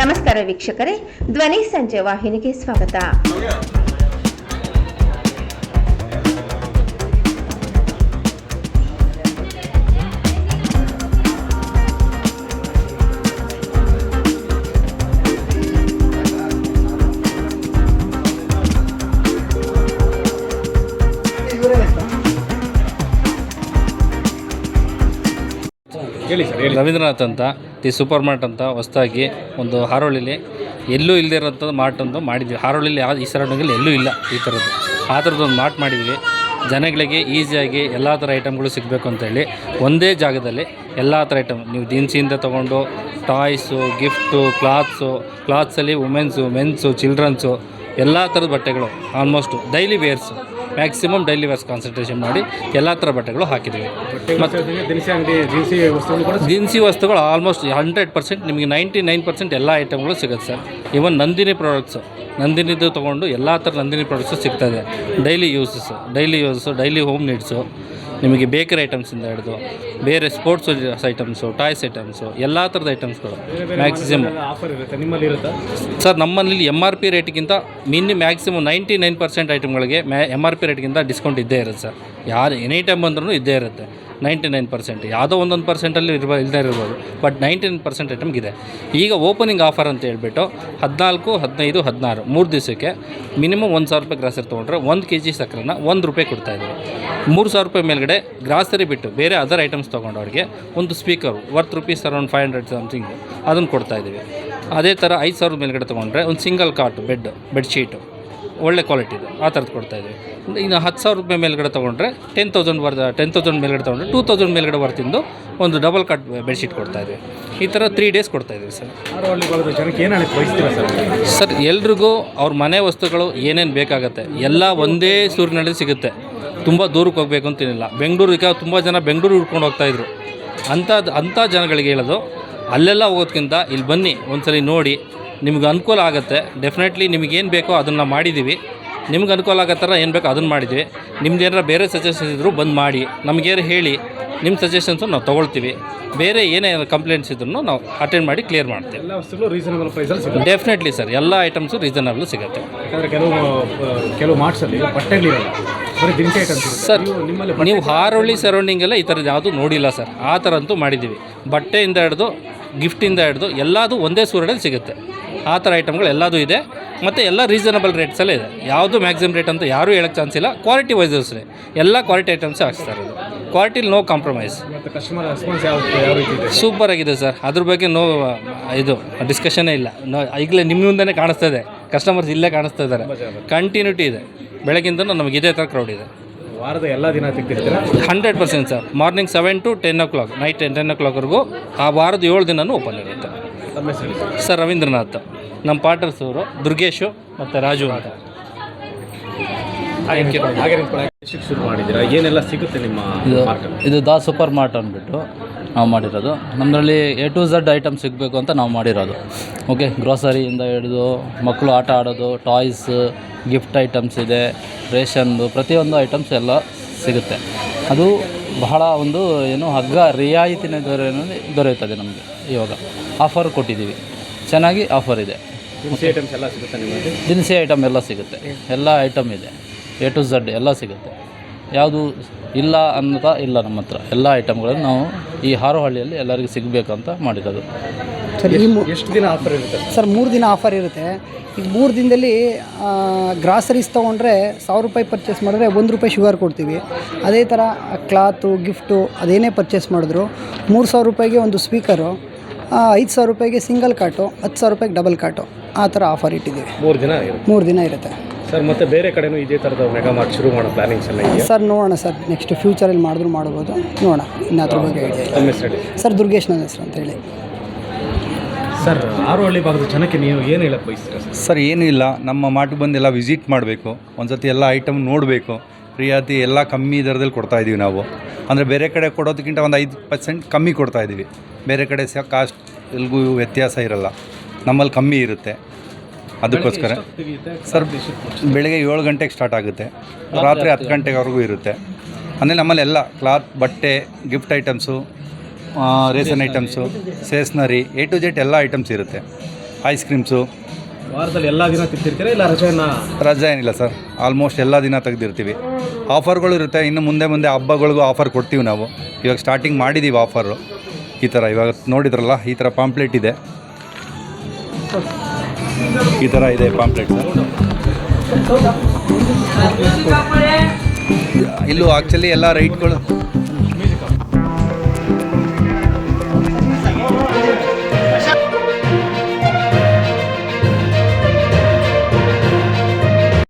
ನಮಸ್ಕಾರ ವೀಕ್ಷಕರೇ ಧ್ವನಿ ಸಂಜೆ ವಾಹಿನಿಗೆ ಸ್ವಾಗತ. ಹೇಳಿ ಸರ್ ಹೇಳಿ. ರವೀಂದ್ರನಾಥ್ ಅಂತ. ದಿ ಸೂಪರ್ ಮಾರ್ಟ್ ಅಂತ ಹೊಸದಾಗಿ ಒಂದು ಹಾರೋಳಿಲಿ ಎಲ್ಲೂ ಇಲ್ಲದೆ ಇರೋಂಥದ್ದು ಮಾರ್ಟ್ ಒಂದು ಮಾಡಿದ್ವಿ. ಹಾರೋಳಿಲಿ ಯಾವ ಈ ಸರೌಂಡಿಂಗಲ್ಲಿ ಎಲ್ಲೂ ಇಲ್ಲ ಈ ಥರದ್ದು. ಆ ಥರದ್ದು ಒಂದು ಮಾರ್ಟ್ ಮಾಡಿದ್ವಿ. ಜನಗಳಿಗೆ ಈಸಿಯಾಗಿ ಎಲ್ಲ ಥರ ಐಟಮ್ಗಳು ಸಿಗಬೇಕು ಅಂತೇಳಿ ಒಂದೇ ಜಾಗದಲ್ಲಿ ಎಲ್ಲ ಥರ ಐಟಮ್. ನೀವು ದಿನಸಿಯಿಂದ ತೊಗೊಂಡು ಟಾಯ್ಸು, ಗಿಫ್ಟು, ಕ್ಲಾತ್ಸು, ಕ್ಲಾತ್ಸಲ್ಲಿ ವುಮೆನ್ಸು, ಮೆನ್ಸು, ಚಿಲ್ಡ್ರನ್ಸು ಎಲ್ಲ ಥರದ ಬಟ್ಟೆಗಳು, almost daily wears. Maximum daily wears concentration ಮಾಡಿ ಎಲ್ಲ ಥರ ಬಟ್ಟೆಗಳು ಮತ್ತು ದಿನಸಿ ವಸ್ತುಗಳು ಆಲ್ಮೋಸ್ಟ್ ಹಂಡ್ರೆಡ್ ಪರ್ಸೆಂಟ್ ನಿಮಗೆ ನೈಂಟಿ ನೈನ್ ಪರ್ಸೆಂಟ್ ಎಲ್ಲ ಐಟಮ್ಗಳು ಸಿಗುತ್ತೆ ಸರ್. ಇವನ್ ನಂದಿನಿ ಪ್ರಾಡಕ್ಟ್ಸು ನಂದಿನಿದು ತೊಗೊಂಡು ಎಲ್ಲ ಥರ ನಂದಿನಿ ಪ್ರಾಡಕ್ಟ್ಸು ಸಿಗ್ತದೆ daily uses daily use daily home needs ನಿಮಗೆ ಬೇಕರಿ ಐಟಮ್ಸಿಂದ ಹಿಡಿದು ಬೇರೆ ಸ್ಪೋರ್ಟ್ಸ್ ಐಟಮ್ಸು ಟಾಯ್ಸ್ ಐಟಮ್ಸು ಎಲ್ಲ ಥರದ ಐಟಮ್ಸ್ಗಳು ಮ್ಯಾಕ್ಸಿಮಮ್ ಆಫರ್ ಇರುತ್ತೆ. ನಿಮ್ಮಲ್ಲಿ ಇರುತ್ತಾ? ಸರ್ ನಮ್ಮಲ್ಲಿ M R P ರೇಟ್ಗಿಂತ mini maximum ninety nine percent ಐಟಮ್ಗಳಿಗೆ ಮ್ಯಾ ಎಂ ಆರ್ ಪಿ ರೇಟ್ಗಿಂತ ಡಿಸ್ಕೌಂಟ್ ಇದ್ದೇ ಇರುತ್ತೆ ಸರ್ ಯಾರು ಎನಿ ಟೈಮ್ ಬಂದ್ರೂ ಇದ್ದೇ ಇರುತ್ತೆ. ನೈಂಟಿ ನೈನ್ ಪರ್ಸೆಂಟ್ ಯಾವುದೋ ಒಂದೊಂದು ಪರ್ಸೆಂಟಲ್ಲಿ ಇರ್ಬೋ ಇಲ್ಲದೇ ಇರ್ಬೋದು. ಬಟ್ ನೈಂಟಿ ನೈನ್ ಪರ್ಸೆಂಟ್ ಐಟಮ್ಗಿದೆ ಈಗ ಓಪನಿಂಗ್ ಆಫರ್ ಅಂತ ಹೇಳ್ಬಿಟ್ಟು ಹದಿನಾಲ್ಕು, ಹದಿನೈದು, ಹದಿನಾರು ಮೂರು ದಿವಸಕ್ಕೆ ಮಿನಿಮಮ್ ಒಂದು ಸಾವಿರ ರೂಪಾಯಿ ಗ್ರಾಸರಿ ತೊಗೊಂಡ್ರೆ ಒಂದು ಕೆ ಜಿ ಸಕ್ಕರೆನ ಒಂದು ರೂಪಾಯಿ ಕೊಡ್ತಾಯಿದ್ದೀವಿ ಮೂರು ಸಾವಿರ ರೂಪಾಯಿ ಮೇಲ್ಗಡೆ ಗ್ರಾಸರಿ ಬಿಟ್ಟು ಬೇರೆ ಅದರ್ ಐಟಮ್ಸ್ ತೊಗೊಂಡವ್ರಿಗೆ ಒಂದು speaker worth rupees around five hundred something ಅದನ್ನು ಕೊಡ್ತಾಯಿದ್ದೀವಿ ಅದೇ ಥರ ಐದು ಸಾವಿರದ ಮೇಲ್ಗಡೆ ತೊಗೊಂಡ್ರೆ ಒಂದು ಸಿಂಗಲ್ ಕಾಟ್ ಬೆಡ್ ಬೆಡ್ಶೀಟು ಒಳ್ಳೆ ಕ್ವಾಲಿಟಿದು ಆ ಥರದ್ದು ಕೊಡ್ತಾಯಿದ್ದೀವಿ ಇನ್ನು ಹತ್ತು ಸಾವಿರ ರೂಪಾಯಿ ಮೇಲ್ಗಡೆ ತೊಗೊಂಡ್ರೆ ಟೆನ್ ತೌಸಂಡ್ ಬರ್ದ ಟೆನ್ ತೌಸಂಡ್ ಮೇಲ್ಗಡೆ ತೊಗೊಂಡ್ರೆ ಟೂ ತೌಸಂಡ್ ಮೇಲ್ಗಡೆ ಬರ್ತಿಂದು ಒಂದು ಡಬಲ್ ಕಟ್ ಬೆಡ್ಶೀಟ್ ಕೊಡ್ತಾಯಿದ್ವಿ ಈ ಥರ ತ್ರೀ ಡೇಸ್ ಕೊಡ್ತಾಯಿದ್ದೀವಿ ಸರ್. ಏನು ಹೇಳಕ್ಕೆ ಸರ್? ಸರ್ ಎಲ್ರಿಗೂ ಅವ್ರ ಮನೆ ವಸ್ತುಗಳು ಏನೇನು ಬೇಕಾಗುತ್ತೆ ಎಲ್ಲ ಒಂದೇ ಸೂರಿನಲ್ಲಿ ಸಿಗುತ್ತೆ. ತುಂಬ ದೂರಕ್ಕೆ ಹೋಗಬೇಕು ಅಂತೇನಿಲ್ಲ ಬೆಂಗಳೂರಿಗೆ ತುಂಬ ಜನ ಬೆಂಗಳೂರು ಹುಡ್ಕೊಂಡು ಹೋಗ್ತಾಯಿದ್ರು ಅಂಥದ್ದು ಅಂಥ ಜನಗಳಿಗೆ ಹೇಳೋದು ಅಲ್ಲೆಲ್ಲ ಹೋಗೋದ್ಕಿಂತ ಇಲ್ಲಿ ಬನ್ನಿ ಒಂದ್ಸಲಿ ನೋಡಿ. ನಿಮ್ಗೆ ಅನುಕೂಲ ಆಗುತ್ತೆ. ಡೆಫಿನೆಟ್ಲಿ ನಿಮಗೇನು ಬೇಕೋ ಅದನ್ನು ಮಾಡಿದ್ದೀವಿ ನಿಮ್ಗೆ ಅನುಕೂಲ ಆಗೋ ಥರ ಏನು ಬೇಕೋ ಅದನ್ನು ಮಾಡಿದ್ವಿ. ನಿಮ್ದು ಏನಾರ ಬೇರೆ ಸಜೆಷನ್ಸ್ ಇದ್ದರೂ ಬಂದು ಮಾಡಿ. ನಮಗೇನು ಹೇಳಿ ನಿಮ್ಮ ಸಜೆಷನ್ಸು ನಾವು ತೊಗೊಳ್ತೀವಿ. ಬೇರೆ ಏನೇ ಕಂಪ್ಲೇಂಟ್ಸ್ ಇದ್ರೂ ನಾವು ಅಟೆಂಡ್ ಮಾಡಿ ಕ್ಲಿಯರ್ ಮಾಡ್ತೀವಿ. ಎಲ್ಲ ವಸ್ತುಗಳು ರೀಸನಬಲ್ ಪ್ರೈಸಲ್ಲಿ ಸಿಗುತ್ತೆ. ಡೆಫಿನೆಟ್ಲಿ ಸರ್ ಎಲ್ಲ ಐಟಮ್ಸು ರೀಸನಬಲ್ ಸಿಗುತ್ತೆ. ಯಾಕಂದರೆ ಕೆಲವು ಕೆಲವು ಮಾರ್ಟ್ಸಲ್ಲಿ ಬಟ್ಟೆಗಳಿರಲ್ಲ ಐಟಮ್ಸ್ ಸರ್ ನೀವು ನಿಮ್ಮಲ್ಲಿ ನೀವು ಹಾರೋಳಿ ಸರೌಂಡಿಂಗೆಲ್ಲ ಈ ಥರದ್ದು ಯಾವುದೂ ನೋಡಿಲ್ಲ ಸರ್ ಆ ಥರ ಅಂತೂ ಮಾಡಿದ್ದೀವಿ. ಬಟ್ಟೆಯಿಂದ ಹಿಡಿದು ಗಿಫ್ಟಿಂದ ಹಿಡಿದು ಎಲ್ಲದೂ ಒಂದೇ ಸೂರಡಲ್ಲಿ ಸಿಗುತ್ತೆ. ಆ ಥರ ಐಟಮ್ಗಳು ಎಲ್ಲದೂ ಇದೆ. ಮತ್ತು ಎಲ್ಲ ರೀಸನಬಲ್ ರೇಟ್ಸಲ್ಲೇ ಇದೆ. ಯಾವುದು ಮ್ಯಾಕ್ಸಿಮಮ್ ರೇಟ್ ಅಂತ ಯಾರೂ ಹೇಳೋಕ್ಕೆ ಚಾನ್ಸ್ ಇಲ್ಲ. ಕ್ವಾಲಿಟಿ ವೈಸ್ ಅಷ್ಟೇ ಎಲ್ಲ ಕ್ವಾಲಿಟಿ ಐಟಮ್ಸೇ ಹಾಕ್ಸ್ತಾರೆ ಇದು ಕ್ವಾಲಿಟಿಲಿ ನೋ ಕಾಂಪ್ರಮೈಸ್. ಕಸ್ಟಮರ್ ರೆಸ್ಪಾನ್ಸ್ ಯಾವ ಸೂಪರ್ ಆಗಿದೆ ಸರ್. ಅದ್ರ ಬಗ್ಗೆ ನೋ ಇದು ಡಿಸ್ಕಷನ್ನೇ ಇಲ್ಲ. ನೋ ಈಗಲೇ ನಿಮ್ಮ ಮುಂದೆನೇ ಕಾಣಿಸ್ತಾ ಇದೆ. ಕಸ್ಟಮರ್ಸ್ ಇಲ್ಲೇ ಕಾಣಿಸ್ತಾ ಇದ್ದಾರೆ. ಕಂಟಿನ್ಯೂಟಿ ಇದೆ. ಬೆಳಗಿಂದ ನಮಗೆ ಇದೇ ಥರ ಕ್ರೌಡ್ ಇದೆ. ವಾರದ ಎಲ್ಲ ದಿನ ತೆಗ್ದಿರ್ತೀರಾ hundred percent sir. Morning seven to ten o'clock night ten ten ಓ ಕ್ಲಾಕ್ವರೆಗೂ ಆ ವಾರದ ಏಳು ದಿನವೂ ಓಪನ್ ಇರುತ್ತೆ. ತಮ್ಮ ಹೆಸರು ಸರ್. ರವೀಂದ್ರನಾಥ್. ನಮ್ಮ ಪಾರ್ಟರ್ಸ್ ಅವರು ದುರ್ಗೇಶು ಮತ್ತು ರಾಜು ಅಂತ. ಹಾಗೆ ಹಾಗೆ. ಎಷ್ಟಕ್ಕೆ ಶುರು ಮಾಡಿದ್ದೀರಾ? ಏನೆಲ್ಲ ಸಿಗುತ್ತೆ ನಿಮ್ಮ ಇದು ಮಾರ್ಕೆಟ್ ಇದು ದಾ ಸೂಪರ್ ಮಾರ್ಟ್ ಅಂದ್ಬಿಟ್ಟು ನಾವು ಮಾಡಿರೋದು. ನಮ್ಮದ್ರಲ್ಲಿ ಎ ಟು ಝಡ್ ಐಟಮ್ ಸಿಗಬೇಕು ಅಂತ ನಾವು ಮಾಡಿರೋದು. ಓಕೆ ಗ್ರೋಸರಿಯಿಂದ ಹಿಡಿದು ಮಕ್ಕಳು ಆಟ ಆಡೋದು ಟಾಯ್ಸ್ ಗಿಫ್ಟ್ ಐಟಮ್ಸ್ ಇದೆ ರೇಷನ್ದು ಪ್ರತಿಯೊಂದು ಐಟಮ್ಸ್ ಎಲ್ಲ ಸಿಗುತ್ತೆ. ಅದು ಬಹಳ ಒಂದು ಏನು ಹಗ್ಗ ರಿಯಾಯಿತಿನ ದೊರೆ ದೊರೆಯುತ್ತದೆ ನಮಗೆ ಇವಾಗ. ಆಫರ್ ಕೊಟ್ಟಿದ್ದೀವಿ. ಚೆನ್ನಾಗಿ ಆಫರ್ ಇದೆ. ದಿನಸಿ ಐಟಮ್ಸ್ ಎಲ್ಲ ಸಿಗುತ್ತೆ ನಿಮಗೆ? ದಿನಸಿ ಐಟಮ್ ಎಲ್ಲ ಸಿಗುತ್ತೆ. ಎಲ್ಲ ಐಟಮ್ ಇದೆ. ಎ ಟು ಝಡ್ ಎಲ್ಲ ಸಿಗುತ್ತೆ. ಯಾವುದು ಇಲ್ಲ ಅಂತ ಇಲ್ಲ ನಮ್ಮ ಹತ್ರ. ಎಲ್ಲ ಐಟಮ್ಗಳನ್ನು ನಾವು ಈ ಹಾರೋಹಳ್ಳಿಯಲ್ಲಿ ಎಲ್ಲರಿಗೂ ಸಿಗಬೇಕಂತ ಮಾಡಿರೋದು. ಸರ್ ಈ ಎಷ್ಟು ದಿನ ಆಫರ್ ಇರುತ್ತೆ? ಸರ್ ಮೂರು ದಿನ ಆಫರ್ ಇರುತ್ತೆ. ಈಗ ಮೂರು ದಿನದಲ್ಲಿ ಗ್ರಾಸರೀಸ್ ತೊಗೊಂಡ್ರೆ ಸಾವಿರ ರೂಪಾಯಿ ಪರ್ಚೇಸ್ ಮಾಡಿದ್ರೆ ಒಂದು ರೂಪಾಯಿ ಶುಗರ್ ಕೊಡ್ತೀವಿ. ಅದೇ ಥರ ಕ್ಲಾತು ಗಿಫ್ಟು ಅದೇನೇ ಪರ್ಚೇಸ್ ಮಾಡಿದ್ರು ಮೂರು ಸಾವಿರ ರೂಪಾಯಿಗೆ ಒಂದು ಸ್ಪೀಕರು ಐದು ಸಾವಿರ ರೂಪಾಯಿಗೆ ಸಿಂಗಲ್ ಕಾಟು ಹತ್ತು ಸಾವಿರ ರೂಪಾಯಿಗೆ ಡಬಲ್ ಕಾಟು ಆ ಥರ ಆಫರ್ ಇಟ್ಟಿದ್ದೀವಿ. ಮೂರು ದಿನ ಇರುತ್ತೆ? ಮೂರು ದಿನ ಇರುತ್ತೆ. ಸರ್ ಮತ್ತೆ ಬೇರೆ ಕಡೆನೂ ಇದೇ ಥರದ ಮೆಗಾ ಮಾರ್ಟ್ ಶುರು ಮಾಡೋ ಪ್ಲಾನಿಂಗ್ಸ್ ಎಲ್ಲ ಇದೆಯಾ? ಸರ್ ನೋಡೋಣ ಸರ್ ನೆಕ್ಸ್ಟ್ ಫ್ಯೂಚರಲ್ಲಿ ಮಾಡಿದ್ರು ಮಾಡ್ಬೋದು. ನೋಡೋಣ ಇನ್ನು ಅದ್ರ ಬಗ್ಗೆ ಹೇಳಿ. ಸರ್ ದುರ್ಗೇಶ್ ನನ್ನ ಹೆಸರು ಅಂತೇಳಿ ಸರ್ ಆರೋಹಳ್ಳಿ ಭಾಗದ ಜನಕ್ಕೆ ನೀವು ಏನು ಹೇಳಕ್ಕೆ ಬಯಸ್ತೀರಾ ಸರ್? ಸರ್ ಏನೂ ಇಲ್ಲ. ನಮ್ಮ ಮಾಟಿಗೆ ಬಂದು ಎಲ್ಲ ವಿಸಿಟ್ ಮಾಡಬೇಕು. ಒಂದ್ಸತಿ ಎಲ್ಲ ಐಟಮ್ ನೋಡಬೇಕು. ರಿಯಾಯಿತಿ ಎಲ್ಲ ಕಮ್ಮಿ ದರದಲ್ಲಿ ಕೊಡ್ತಾ ಇದ್ದೀವಿ ನಾವು. ಅಂದರೆ ಬೇರೆ ಕಡೆ ಕೊಡೋದಕ್ಕಿಂತ ಒಂದು ಐದು ಪರ್ಸೆಂಟ್ ಕಮ್ಮಿ ಕೊಡ್ತಾ ಇದ್ದೀವಿ ಬೇರೆ ಕಡೆ ಸಹ ಕಾಸ್ಟ್ ಎಲ್ಗೂ ವ್ಯತ್ಯಾಸ ಇರಲ್ಲ. ನಮ್ಮಲ್ಲಿ ಕಮ್ಮಿ ಇರುತ್ತೆ. ಅದಕ್ಕೋಸ್ಕರ. ಸರ್ ಬೆಳಗ್ಗೆ ಏಳು ಗಂಟೆಗೆ ಸ್ಟಾರ್ಟ್ ಆಗುತ್ತೆ. ರಾತ್ರಿ ಹತ್ತು ಗಂಟೆವರೆಗೂ ಇರುತ್ತೆ. ಅಂದರೆ ನಮ್ಮಲ್ಲಿ ಎಲ್ಲ ಕ್ಲಾತ್ ಬಟ್ಟೆ gift items ration items stationery A to Z ಎಲ್ಲ ಐಟಮ್ಸ್ ಇರುತ್ತೆ. ಐಸ್ ಕ್ರೀಮ್ಸು ವಾರದಲ್ಲಿ ಎಲ್ಲ ದಿನ ತಿಂತಿರ್ತೀರಾ ಇಲ್ಲ ರಜೆಯನ್ನು ರಜೆ ಏನಿಲ್ಲ ಸರ್. ಆಲ್ಮೋಸ್ಟ್ ಎಲ್ಲ ದಿನ ತೆಗೆದಿರ್ತೀವಿ. ಆಫರ್ಗಳು ಇರುತ್ತೆ. ಇನ್ನು ಮುಂದೆ ಮುಂದೆ ಹಬ್ಬಗಳಿಗೂ ಆಫರ್ ಕೊಡ್ತೀವಿ ನಾವು. ಇವಾಗ ಸ್ಟಾರ್ಟಿಂಗ್ ಮಾಡಿದ್ದೀವಿ ಆಫರು ಈ ಥರ ಇವಾಗ ನೋಡಿದ್ರಲ್ಲ ಈ ಥರ ಪಾಂಪ್ಲೆಟ್ ಇದೆ. ಈ ಥರ ಇದೆ ಪಾಂಪ್ಲೆಟ್ ಇಲ್ಲೂ ಆ್ಯಕ್ಚುಲಿ ಎಲ್ಲ ರೈಟ್ಗಳು